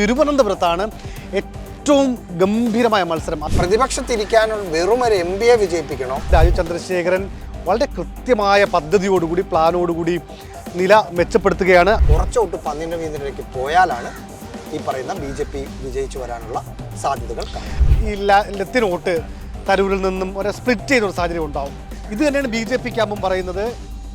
തിരുവനന്തപുരത്താണ് ഏറ്റവും ഗംഭീരമായ മത്സരം. പ്രതിപക്ഷത്തിരിക്കാനുള്ള വെറും ഒരു എം പിയെ വിജയിപ്പിക്കണോ? രാജു ചന്ദ്രശേഖരൻ വളരെ കൃത്യമായ പദ്ധതിയോടുകൂടി പ്ലാനോടുകൂടി നില മെച്ചപ്പെടുത്തുകയാണ്. കുറച്ചോട്ട് പന്നിന്റെ വീതിയിലേക്ക് പോയാലാണ് ഈ പറയുന്ന ബി ജെ പി വിജയിച്ചു വരാനുള്ള സാധ്യതകൾ ഈ ലത്തിനോട്ട് ലത്തിൻ വോട്ട് തരൂരിൽ നിന്നും ഒരു സ്പ്ലിറ്റ് ചെയ്തൊരു സാഹചര്യം ഉണ്ടാവും. ഇത് തന്നെയാണ് ബി ജെ പി ക്യാമ്പും പറയുന്നത്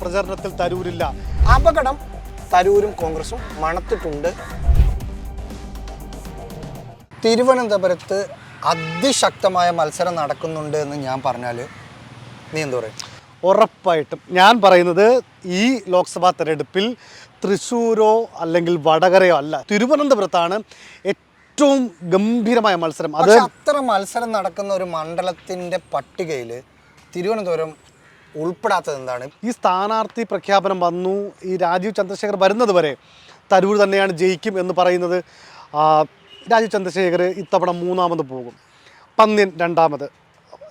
പ്രചരണത്തിൽ തരൂരില്ല. അപകടം തരൂരും കോൺഗ്രസും മണത്തിട്ടുണ്ട്. തിരുവനന്തപുരത്ത് അതിശക്തമായ മത്സരം നടക്കുന്നുണ്ട് എന്ന് ഞാൻ പറഞ്ഞാൽ നീ എന്താ പറയും? ഉറപ്പായിട്ടും. ഞാൻ പറയുന്നത് ഈ ലോക്സഭാ തെരഞ്ഞെടുപ്പിൽ തൃശ്ശൂരോ അല്ലെങ്കിൽ വടകരയോ അല്ല തിരുവനന്തപുരത്താണ് ഏറ്റവും ഗംഭീരമായ മത്സരം. അത് അത്ര മത്സരം നടക്കുന്ന ഒരു മണ്ഡലത്തിന്റെ പട്ടികയിൽ തിരുവനന്തപുരം ഉൾപ്പെടാത്തത് എന്താണ്? ഈ സ്ഥാനാർത്ഥി പ്രഖ്യാപനം വന്നു ഈ രാജീവ് ചന്ദ്രശേഖർ വരുന്നത് വരെ തരൂർ തന്നെയാണ് ജയിക്കും എന്ന് പറയുന്നത്. രാജീവ് ചന്ദ്രശേഖർ ഇത്തവണ മൂന്നാമത് പോകും. പന്ന്യൻ രണ്ടാമത്.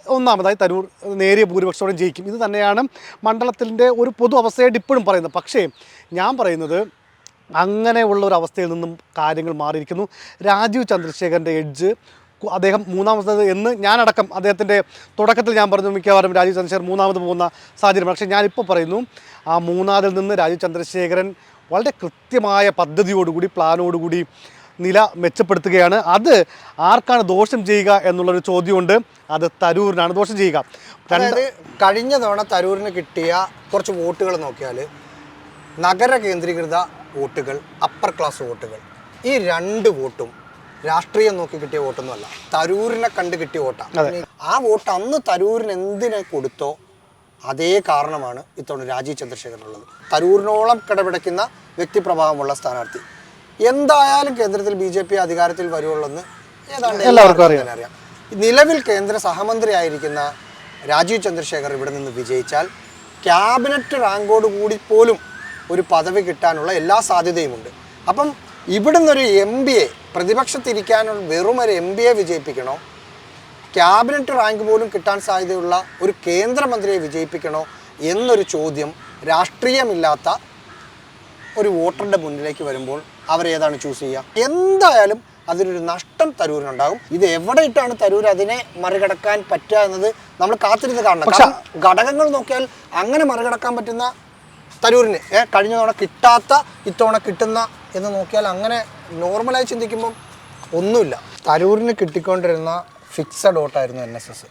ഒന്നാമതായി തരൂർ നേരിയ ഭൂരിപക്ഷത്തോടെ ജയിക്കും. ഇത് തന്നെയാണ് മണ്ഡലത്തിന്റെ ഒരു പൊതു അവസ്ഥയായിട്ട് ഇപ്പോഴും പറയുന്നത്. പക്ഷേ ഞാൻ പറയുന്നത് അങ്ങനെയുള്ള ഒരു അവസ്ഥയിൽ നിന്നും കാര്യങ്ങൾ മാറിയിരിക്കുന്നു. രാജീവ് ചന്ദ്രശേഖരന്റെ എഡ്ജ് അദ്ദേഹം മൂന്നാമത്തത് എന്ന് ഞാനടക്കം അദ്ദേഹത്തിന്റെ തുടക്കത്തിൽ ഞാൻ പറഞ്ഞു മിക്കവാറും രാജീവ് ചന്ദ്രശേഖർ മൂന്നാമത് പോകുന്ന സാഹചര്യം. പക്ഷേ ഞാനിപ്പോൾ പറയുന്നു ആ മൂന്നാമതിൽ നിന്ന് രാജീവ് ചന്ദ്രശേഖരൻ വളരെ കൃത്യമായ പദ്ധതിയോടുകൂടി പ്ലാനോടുകൂടി നില മെച്ചപ്പെടുത്തുകയാണ്. അത് ആർക്കാണ് ദോഷം ചെയ്യുക എന്നുള്ളൊരു ചോദ്യമുണ്ട്. അത് തരൂരിനാണ് ദോഷം ചെയ്യുക. അതായത് കഴിഞ്ഞ തവണ തരൂരിന് കിട്ടിയ കുറച്ച് വോട്ടുകൾ നോക്കിയാൽ നഗര കേന്ദ്രീകൃത വോട്ടുകൾ അപ്പർ ക്ലാസ് വോട്ടുകൾ ഈ രണ്ട് വോട്ടും രാഷ്ട്രീയം നോക്കി കിട്ടിയ വോട്ടൊന്നുമല്ല തരൂരിനെ കണ്ട് കിട്ടിയ വോട്ടാണ്. ആ വോട്ട് അന്ന് തരൂരിന് എന്തിനെ കൊടുത്തോ അതേ കാരണമാണ് ഇത്തവണ രാജീവ് ചന്ദ്രശേഖരനുള്ളത്. തരൂരിനോളം കിടപിടയ്ക്കുന്ന വ്യക്തിപ്രഭാവമുള്ള സ്ഥാനാർത്ഥി. എന്തായാലും കേന്ദ്രത്തിൽ ബി ജെ പി അധികാരത്തിൽ വരുവുള്ളെന്ന് ഏതാണ്ട് എല്ലാവർക്കും അറിയാം. നിലവിൽ കേന്ദ്ര സഹമന്ത്രി ആയിരിക്കുന്ന രാജീവ് ചന്ദ്രശേഖർ ഇവിടെ നിന്ന് വിജയിച്ചാൽ ക്യാബിനറ്റ് റാങ്കോട് കൂടി പോലും ഒരു പദവി കിട്ടാനുള്ള എല്ലാ സാധ്യതയുമുണ്ട്. അപ്പം ഇവിടുന്ന് ഒരു എം ബി എ പ്രതിപക്ഷത്തിരിക്കാനുള്ള വെറും ഒരു എം ബി എ വിജയിപ്പിക്കണോ? ക്യാബിനറ്റ് റാങ്ക് പോലും കിട്ടാൻ സാധ്യതയുള്ള ഒരു കേന്ദ്രമന്ത്രിയെ വിജയിപ്പിക്കണോ എന്നൊരു ചോദ്യം രാഷ്ട്രീയമില്ലാത്ത ഒരു വോട്ടറുടെ മുന്നിലേക്ക് വരുമ്പോൾ അവരേതാണ് ചൂസ് ചെയ്യുക. എന്തായാലും അതിനൊരു നഷ്ടം തരൂരിനുണ്ടാകും. ഇത് എവിടെ ഇട്ടാണ് തരൂർ അതിനെ മറികടക്കാൻ പറ്റുക എന്നത് നമ്മൾ കാത്തിരുന്ന് കാണണം. കാരണം ഘടകങ്ങൾ നോക്കിയാൽ അങ്ങനെ മറികടക്കാൻ പറ്റുന്ന തരൂരിന് ഏഹ് കഴിഞ്ഞ തവണ കിട്ടാത്ത ഇത്തവണ കിട്ടുന്ന എന്ന് നോക്കിയാൽ അങ്ങനെ നോർമലായി ചിന്തിക്കുമ്പം ഒന്നുമില്ല. തരൂരിന് കിട്ടിക്കൊണ്ടിരുന്ന ഫിക്സഡ് വോട്ടായിരുന്നു എൻ എസ് എസ്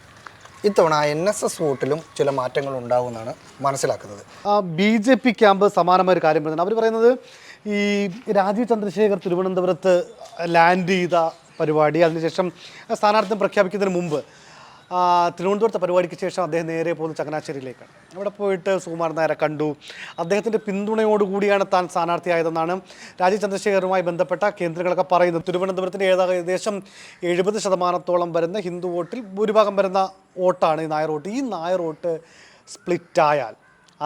ഇത്തവണ ആ എൻ എസ് എസ് വോട്ടിലും ചില മാറ്റങ്ങൾ ഉണ്ടാകുമെന്നാണ് മനസ്സിലാക്കുന്നത്. ബി ജെ പി ക്യാമ്പ് സമാനമായ ഒരു കാര്യം പറയുന്നത് അവർ പറയുന്നത് ഈ രാജീവ് ചന്ദ്രശേഖർ തിരുവനന്തപുരത്ത് ലാൻഡ് ചെയ്ത പരിപാടി അതിനുശേഷം സ്ഥാനാർത്ഥി പ്രഖ്യാപിക്കുന്നതിന് മുമ്പ് തിരുവനന്തപുരത്തെ പരിപാടിക്ക് ശേഷം അദ്ദേഹം നേരെ പോകുന്നത് ചങ്ങനാശ്ശേരിയിലേക്കാണ്. അവിടെ പോയിട്ട് സുകുമാരൻ നായരെ കണ്ടു. അദ്ദേഹത്തിന്റെ പിന്തുണയോടുകൂടിയാണ് താൻ സ്ഥാനാർത്ഥിയായതെന്നാണ് രാജീവ് ചന്ദ്രശേഖറുമായി ബന്ധപ്പെട്ട കേന്ദ്രങ്ങളൊക്കെ പറയുന്നത്. തിരുവനന്തപുരത്തിന്റെ ഏകദേശം എഴുപത് ശതമാനത്തോളം വരുന്ന ഹിന്ദു വോട്ടിൽ ഭൂരിഭാഗം വരുന്ന വോട്ടാണ് ഈ നായർ വോട്ട്. ഈ നായർ വോട്ട് സ്പ്ലിറ്റായാൽ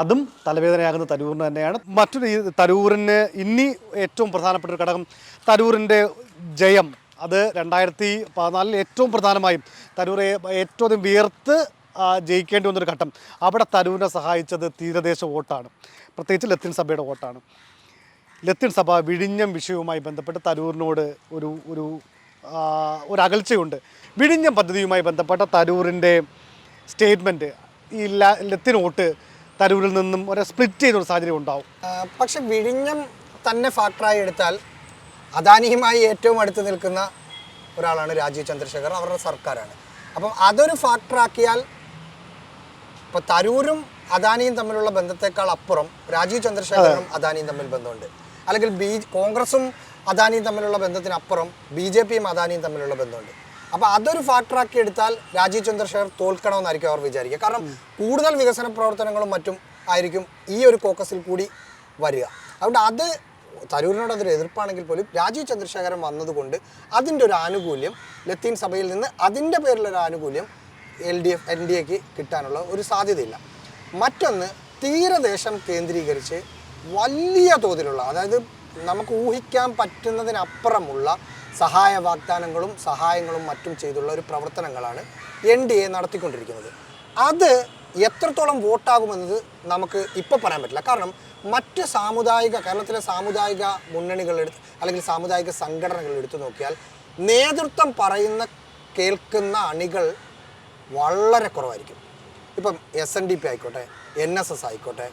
അതും തലവേദനയാകുന്ന തരൂറിന് തന്നെയാണ്. മറ്റൊരു തരൂറിന് ഇനി ഏറ്റവും പ്രധാനപ്പെട്ട ഒരു ഘടകം തരൂരിന്റെ ജയം. അത് രണ്ടായിരത്തി പതിനാലിൽ ഏറ്റവും പ്രധാനമായും തരൂർ ഏറ്റവും അധികം വിയർത്ത് ജയിക്കേണ്ടി വന്നൊരു ഘട്ടം. അവിടെ തരൂരിനെ സഹായിച്ചത് തീരദേശ വോട്ടാണ്. പ്രത്യേകിച്ച് ലത്തീൻ സഭയുടെ വോട്ടാണ്. ലത്തീൻ സഭ വിഴിഞ്ഞം വിഷയവുമായി ബന്ധപ്പെട്ട് തരൂരിനോട് ഒരു ഒരു ഒരു അകൽച്ചയുണ്ട്. വിഴിഞ്ഞം പദ്ധതിയുമായി ബന്ധപ്പെട്ട തരൂരിന്റെ സ്റ്റേറ്റ്മെന്റ് ഈ ലത്തീൻ വോട്ട് തരൂരിൽ നിന്നും ഒരു സ്പ്ലിറ്റ് ചെയ്യുന്ന ഒരു സാഹചര്യം ഉണ്ടാവും. പക്ഷെ വിഴിഞ്ഞം തന്നെ ഫാക്ടറായി എടുത്താൽ അദാനിയുമായി ഏറ്റവും അടുത്ത് നിൽക്കുന്ന ഒരാളാണ് രാജീവ് ചന്ദ്രശേഖർ അവരുടെ സർക്കാരാണ്. അപ്പം അതൊരു ഫാക്ടറാക്കിയാൽ ഇപ്പോൾ തരൂരും അദാനിയും തമ്മിലുള്ള ബന്ധത്തെക്കാൾ അപ്പുറം രാജീവ് ചന്ദ്രശേഖരനും അദാനിയും തമ്മിൽ ബന്ധമുണ്ട്. അല്ലെങ്കിൽ ബി കോൺഗ്രസും അദാനിയും തമ്മിലുള്ള ബന്ധത്തിനപ്പുറം ബി ജെ പിയും അദാനിയും തമ്മിലുള്ള ബന്ധമുണ്ട്. അപ്പോൾ അതൊരു ഫാക്ടറാക്കി എടുത്താൽ രാജീവ് ചന്ദ്രശേഖർ തോൽക്കണമെന്നായിരിക്കും അവർ വിചാരിക്കുക. കാരണം കൂടുതൽ വികസന പ്രവർത്തനങ്ങളും മറ്റും ആയിരിക്കും ഈ ഒരു കോക്കസിൽ കൂടി വരിക. അതുകൊണ്ട് അത് തരൂരിനോട് അതൊരു എതിർപ്പാണെങ്കിൽ പോലും രാജീവ് ചന്ദ്രശേഖരൻ വന്നതുകൊണ്ട് അതിന്റെ ഒരു ആനുകൂല്യം ലത്തീൻ സഭയിൽ നിന്ന് അതിന്റെ പേരിലൊരു ആനുകൂല്യം L D F N D എക്ക് കിട്ടാനുള്ള ഒരു സാധ്യതയില്ല. മറ്റൊന്ന് തീരദേശം കേന്ദ്രീകരിച്ച് വലിയ തോതിലുള്ള അതായത് നമുക്ക് ഊഹിക്കാൻ പറ്റുന്നതിനപ്പുറമുള്ള സഹായ വാഗ്ദാനങ്ങളും സഹായങ്ങളും മറ്റും ചെയ്തുള്ള ഒരു പ്രവർത്തനങ്ങളാണ് എൻ ഡി എ നടത്തിക്കൊണ്ടിരിക്കുന്നത്. അത് എത്രത്തോളം വോട്ടാകുമെന്നത് നമുക്ക് ഇപ്പോൾ പറയാൻ പറ്റില്ല. കാരണം മറ്റ് സാമുദായിക കേരളത്തിലെ സാമുദായിക മുന്നണികൾ എടുത്ത് അല്ലെങ്കിൽ സാമുദായിക സംഘടനകൾ എടുത്തു നോക്കിയാൽ നേതൃത്വം പറയുന്ന കേൾക്കുന്ന അണികൾ വളരെ കുറവായിരിക്കും. ഇപ്പം എസ് എൻ ഡി പി ആയിക്കോട്ടെ എൻ എസ് എസ് ആയിക്കോട്ടെ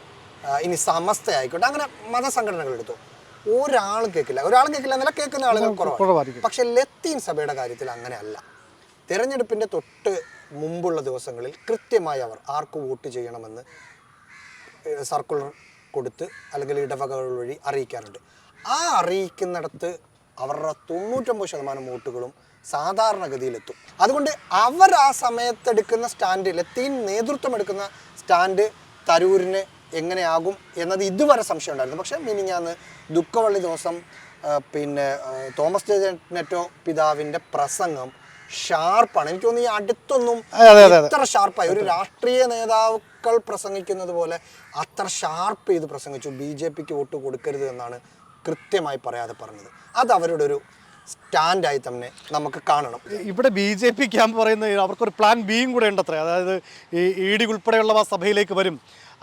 ഇനി സമസ്ത ആയിക്കോട്ടെ അങ്ങനെ മതസംഘടനകൾ എടുത്തു. ഒരാളും കേൾക്കില്ല. ഒരാളും കേൾക്കില്ല എന്നല്ല കേൾക്കുന്ന ആളുകൾ കുറവായിരിക്കും. പക്ഷെ ലത്തീൻ സഭയുടെ കാര്യത്തിൽ അങ്ങനെയല്ല. തിരഞ്ഞെടുപ്പിന്റെ തൊട്ട് മുമ്പുള്ള ദിവസങ്ങളിൽ കൃത്യമായി അവർ ആർക്ക് വോട്ട് ചെയ്യണമെന്ന് സർക്കുലർ കൊടുത്ത് അല്ലെങ്കിൽ ഇടവകകൾ വഴി അറിയിക്കാറുണ്ട്. ആ അറിയിക്കുന്നിടത്ത് അവരുടെ തൊണ്ണൂറ്റൊമ്പത് ശതമാനം വോട്ടുകളും സാധാരണഗതിയിലെത്തും. അതുകൊണ്ട് അവർ ആ സമയത്തെടുക്കുന്ന സ്റ്റാൻഡ് ലത്തീൻ നേതൃത്വം എടുക്കുന്ന സ്റ്റാൻഡ് തരൂരിന് എങ്ങനെയാകും എന്നത് ഇതുവരെ സംശയം ഉണ്ടായിരുന്നു പക്ഷേ മിനിഞ്ഞാന്ന് ദുഃഖവള്ളി ദിവസം പിന്നെ തോമസ് ജെ നെറ്റോ പിതാവിന്റെ പ്രസംഗം ഷാർപ്പാണ്. എനിക്ക് തോന്നുന്നു ഈ അടുത്തൊന്നും. ഇത്ര ഷാർപ്പായി. ഒരു രാഷ്ട്രീയ നേതാക്കൾ പ്രസംഗിക്കുന്നത് പോലെ അത്ര ഷാർപ്പ് ചെയ്ത് പ്രസംഗിച്ചു. ബി ജെ പിക്ക് വോട്ട് കൊടുക്കരുത് എന്നാണ് കൃത്യമായി പറയാതെ പറഞ്ഞത്. അത് അവരുടെ ഒരു സ്റ്റാൻഡായി തന്നെ നമുക്ക് കാണണം. ഇവിടെ ബി ജെ പി ക്യാമ്പ് പറയുന്നത് അവർക്കൊരു പ്ലാൻ ബിയും കൂടെ ഉണ്ടത്രേ. അതായത് ഈ ഇ ഡി ഉൾപ്പെടെയുള്ളവ സഭയിലേക്ക് വരും.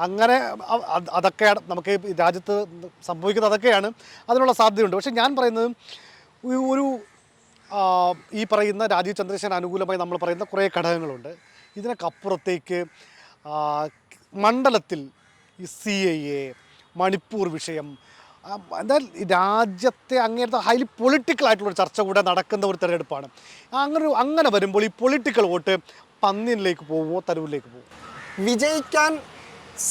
അങ്ങനെ അതൊക്കെ നമുക്ക് രാജ്യത്ത് സംഭവിക്കുന്നത് അതൊക്കെയാണ് അതിനുള്ള സാധ്യതയുണ്ട്. പക്ഷേ ഞാൻ പറയുന്നത് ഒരു ഈ പറയുന്ന രാജീവ് ചന്ദ്രശേഖരൻ അനുകൂലമായി നമ്മൾ പറയുന്ന കുറേ ഘടകങ്ങളുണ്ട്. ഇതിനൊക്കപ്പുറത്തേക്ക് മണ്ഡലത്തിൽ സി ഐ എ മണിപ്പൂർ വിഷയം ഈ രാജ്യത്തെ അങ്ങനത്തെ ഹൈലി പൊളിറ്റിക്കൽ ആയിട്ടുള്ള ചർച്ച കൂടെ നടക്കുന്ന ഒരു തെരഞ്ഞെടുപ്പാണ്. അങ്ങനെ അങ്ങനെ വരുമ്പോൾ ഈ പൊളിറ്റിക്കൽ വോട്ട് പന്നിനിലേക്ക് പോകുമോ തരൂരിലേക്ക് പോകുമോ വിജയിക്കാൻ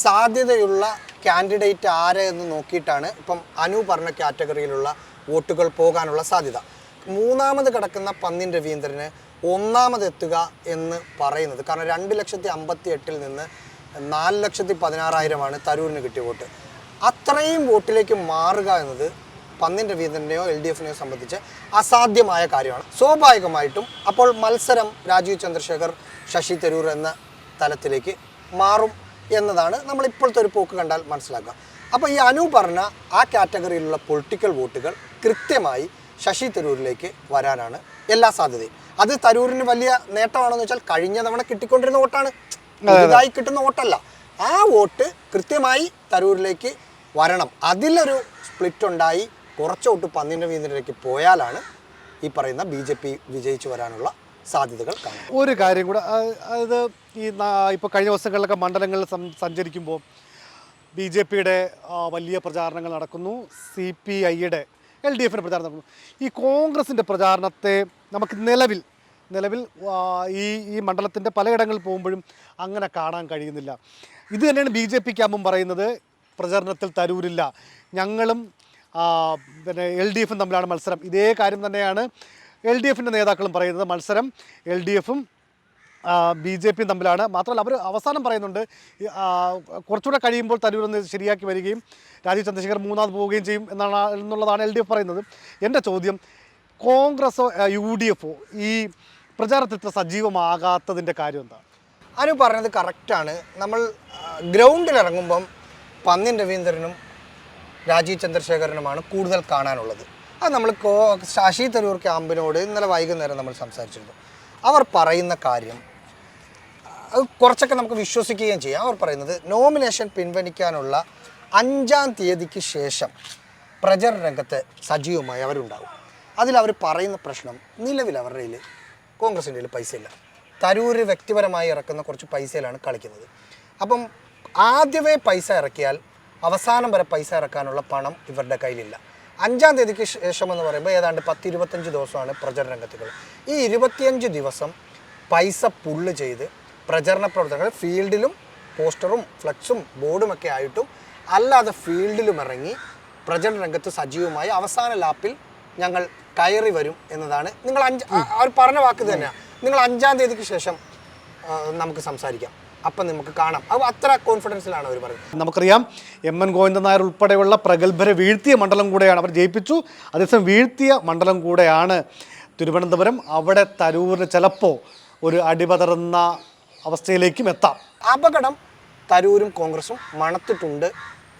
സാധ്യതയുള്ള കാൻഡിഡേറ്റ് ആരെ എന്ന് നോക്കിയിട്ടാണ് ഇപ്പം അനു പറഞ്ഞ കാറ്റഗറിയിലുള്ള വോട്ടുകൾ പോകാനുള്ള സാധ്യത. മൂന്നാമത് കിടക്കുന്ന പന്നിൻ രവീന്ദ്രന് ഒന്നാമത് എത്തുക എന്ന് പറയുന്നത്. കാരണം രണ്ട് ലക്ഷത്തി അമ്പത്തി എട്ടിൽ നിന്ന് നാല് ലക്ഷത്തി പതിനാറായിരമാണ് തരൂരിന് കിട്ടിയ വോട്ട്. അത്രയും വോട്ടിലേക്ക് മാറുക എന്നത് പന്നിൻ രവീന്ദ്രനെയോ എൽ ഡി എഫിനെയോ സംബന്ധിച്ച് അസാധ്യമായ കാര്യമാണ്. സ്വാഭാവികമായിട്ടും അപ്പോൾ മത്സരം രാജീവ് ചന്ദ്രശേഖർ ശശി തരൂർ എന്ന തലത്തിലേക്ക് മാറും എന്നതാണ് നമ്മൾ ഇപ്പോഴത്തെ ഒരു പോക്ക് കണ്ടാൽ മനസ്സിലാക്കുക. അപ്പോൾ ഈ അനു പറഞ്ഞ ആ കാറ്റഗറിയിലുള്ള പൊളിറ്റിക്കൽ വോട്ടുകൾ കൃത്യമായി ശശി തരൂരിലേക്ക് വരാനാണ് എല്ലാ സാധ്യതയും. അത് തരൂരിന് വലിയ നേട്ടമാണെന്ന് വെച്ചാൽ കഴിഞ്ഞ തവണ കിട്ടിക്കൊണ്ടിരുന്ന വോട്ടാണ്. ഇതായി കിട്ടുന്ന വോട്ടല്ല. ആ വോട്ട് കൃത്യമായി തരൂരിലേക്ക് വരണം. അതിലൊരു സ്പ്ലിറ്റ് ഉണ്ടായി കുറച്ചോട്ട് പന്നിന്റെ വീതിയിലേക്ക് പോയാലാണ് ഈ പറയുന്ന ബി ജെ പി വിജയിച്ചു വരാനുള്ള സാധ്യതകൾ ഒരു കാര്യം കൂടെ അതായത് ഈ ഇപ്പോൾ കഴിഞ്ഞ ദിവസങ്ങളിലൊക്കെ മണ്ഡലങ്ങളിൽ സഞ്ചരിക്കുമ്പോൾ ബി ജെ പിയുടെ വലിയ പ്രചാരണങ്ങൾ നടക്കുന്നു. സി പി ഐയുടെ എൽ ഡി എഫിന്റെ പ്രചാരണം നടക്കുന്നു. ഈ കോൺഗ്രസിന്റെ പ്രചാരണത്തെ നമുക്ക് നിലവിൽ നിലവിൽ ഈ ഈ മണ്ഡലത്തിന്റെ പലയിടങ്ങളിൽ പോകുമ്പോഴും അങ്ങനെ കാണാൻ കഴിയുന്നില്ല. ഇത് തന്നെയാണ് ബി ജെ പിക്ക് ആകുമ്പം പറയുന്നത് പ്രചരണത്തിൽ തരൂരില്ല. ഞങ്ങളും പിന്നെ എൽ ഡി എഫും തമ്മിലാണ് മത്സരം. ഇതേ കാര്യം തന്നെയാണ് എൽ ഡി എഫിന്റെ നേതാക്കളും പറയുന്നത്. മത്സരം എൽ ഡി എഫും ബി ജെ പിയും തമ്മിലാണ്. മാത്രമല്ല അവർ അവസാനം പറയുന്നുണ്ട് കുറച്ചുകൂടെ കഴിയുമ്പോൾ തരൂർ ഒന്ന് ശരിയാക്കി വരികയും രാജീവ് ചന്ദ്രശേഖർ മൂന്നാമത് പോവുകയും ചെയ്യും എന്നാണ് എന്നുള്ളതാണ് എൽ ഡി എഫ് പറയുന്നത്. എന്റെ ചോദ്യം കോൺഗ്രസോ യു ഡി എഫോ ഈ പ്രചാരണത്തിൽ സജീവമാകാത്തതിന്റെ കാര്യം എന്താ? അനു പറഞ്ഞത് കറക്റ്റാണ് നമ്മൾ ഗ്രൗണ്ടിൽ ഇറങ്ങുമ്പം പന്നിൻ രവീന്ദ്രനും രാജീവ് ചന്ദ്രശേഖരനുമാണ് കൂടുതൽ കാണാനുള്ളത്. അത് നമ്മൾ കോ ശശി തരൂർ ക്യാമ്പിനോട് ഇന്നലെ വൈകുന്നേരം നമ്മൾ സംസാരിച്ചിരുന്നു. അവർ പറയുന്ന കാര്യം അത് കുറച്ചൊക്കെ നമുക്ക് വിശ്വസിക്കുകയും ചെയ്യാം. അവർ പറയുന്നത് നോമിനേഷൻ പിൻവലിക്കാനുള്ള അഞ്ചാം തീയതിക്ക് ശേഷം പ്രചരണ രംഗത്ത് സജീവമായി അതിൽ അവർ പറയുന്ന പ്രശ്നം നിലവിൽ അവരുടെ കയ്യിൽ കോൺഗ്രസിന്റെ കയ്യിൽ പൈസയില്ല. തരൂർ വ്യക്തിപരമായി ഇറക്കുന്ന കുറച്ച് പൈസയിലാണ് കളിക്കുന്നത്. അപ്പം ആദ്യമേ പൈസ ഇറക്കിയാൽ അവസാനം വരെ പൈസ ഇറക്കാനുള്ള പണം ഇവരുടെ കയ്യിലില്ല. അഞ്ചാം തീയതിക്ക് ശേഷം എന്ന് പറയുമ്പോൾ ഏതാണ്ട് പത്ത് ഇരുപത്തഞ്ച് ദിവസമാണ് പ്രചരണ രംഗത്തുകൾ. ഈ ഇരുപത്തിയഞ്ച് ദിവസം പൈസ പുള്ള് ചെയ്ത് പ്രചരണ പ്രവർത്തനങ്ങൾ ഫീൽഡിലും പോസ്റ്ററും ഫ്ലക്സും ബോർഡും ഒക്കെ ആയിട്ടും അല്ലാതെ ഫീൽഡിലും ഇറങ്ങി പ്രചരണ രംഗത്ത് സജീവമായി അവസാന ലാപ്പിൽ ഞങ്ങൾ കയറി വരും എന്നതാണ്. നിങ്ങൾ അഞ്ച് അവർ പറഞ്ഞ വാക്ക് തന്നെയാണ് നിങ്ങൾ അഞ്ചാം തീയതിക്ക് ശേഷം നമുക്ക് സംസാരിക്കാം. അപ്പം നമുക്ക് കാണാം. അത് അത്ര കോൺഫിഡൻസിലാണ് അവർ പറയുന്നത്. നമുക്കറിയാം എം എൻ ഗോവിന്ദൻ നായർ ഉൾപ്പെടെയുള്ള പ്രഗത്ഭരെ വീഴ്ത്തിയ മണ്ഡലം കൂടെയാണ് അവർ ജയിപ്പിച്ചു. അതേസമയം വീഴ്ത്തിയ മണ്ഡലം കൂടെയാണ് തിരുവനന്തപുരം. അവിടെ തരൂരിന് ചിലപ്പോൾ ഒരു അടിപതറുന്ന അവസ്ഥയിലേക്കും എത്താം. അപകടം തരൂരും കോൺഗ്രസും മണത്തിട്ടുണ്ട്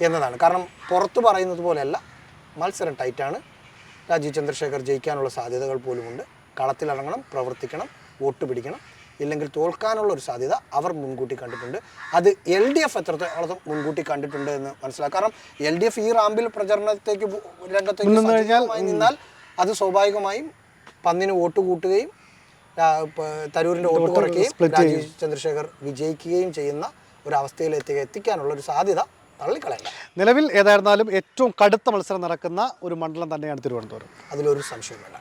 എന്നതാണ്. കാരണം പുറത്തു പറയുന്നത് പോലെയല്ല മത്സരം ടൈറ്റാണ് രാജീവ് ചന്ദ്രശേഖർ ജയിക്കാനുള്ള സാധ്യതകൾ പോലുമുണ്ട്. കളത്തിലിറങ്ങണം പ്രവർത്തിക്കണം വോട്ട് പിടിക്കണം. ഇല്ലെങ്കിൽ തോൽക്കാനുള്ള ഒരു സാധ്യത അവർ മുൻകൂട്ടി കണ്ടിട്ടുണ്ട്. അത് എൽ ഡി എഫ് എത്രത്തോളം മുൻകൂട്ടി കണ്ടിട്ടുണ്ട് എന്ന് മനസ്സിലാക്കാം. കാരണം എൽ ഡി എഫ് ഈ റാമ്പിൽ പ്രചരണത്തേക്ക് രംഗത്തേക്ക് നിന്നാൽ അത് സ്വാഭാവികമായും പന്നിന് വോട്ട് കൂട്ടുകയും തരൂരിന്റെ വോട്ട് കുറയ്ക്കുകയും രാജീവ് ചന്ദ്രശേഖർ വിജയിക്കുകയും ചെയ്യുന്ന ഒരു അവസ്ഥയിലെത്തി എത്തിക്കാനുള്ള ഒരു സാധ്യത തള്ളിക്കളയണ്ട. നിലവിൽ ഏതായിരുന്നാലും ഏറ്റവും കടുത്ത മത്സരം നടക്കുന്ന ഒരു മണ്ഡലം തന്നെയാണ് തിരുവനന്തപുരം. അതിലൊരു സംശയം വേണ്ട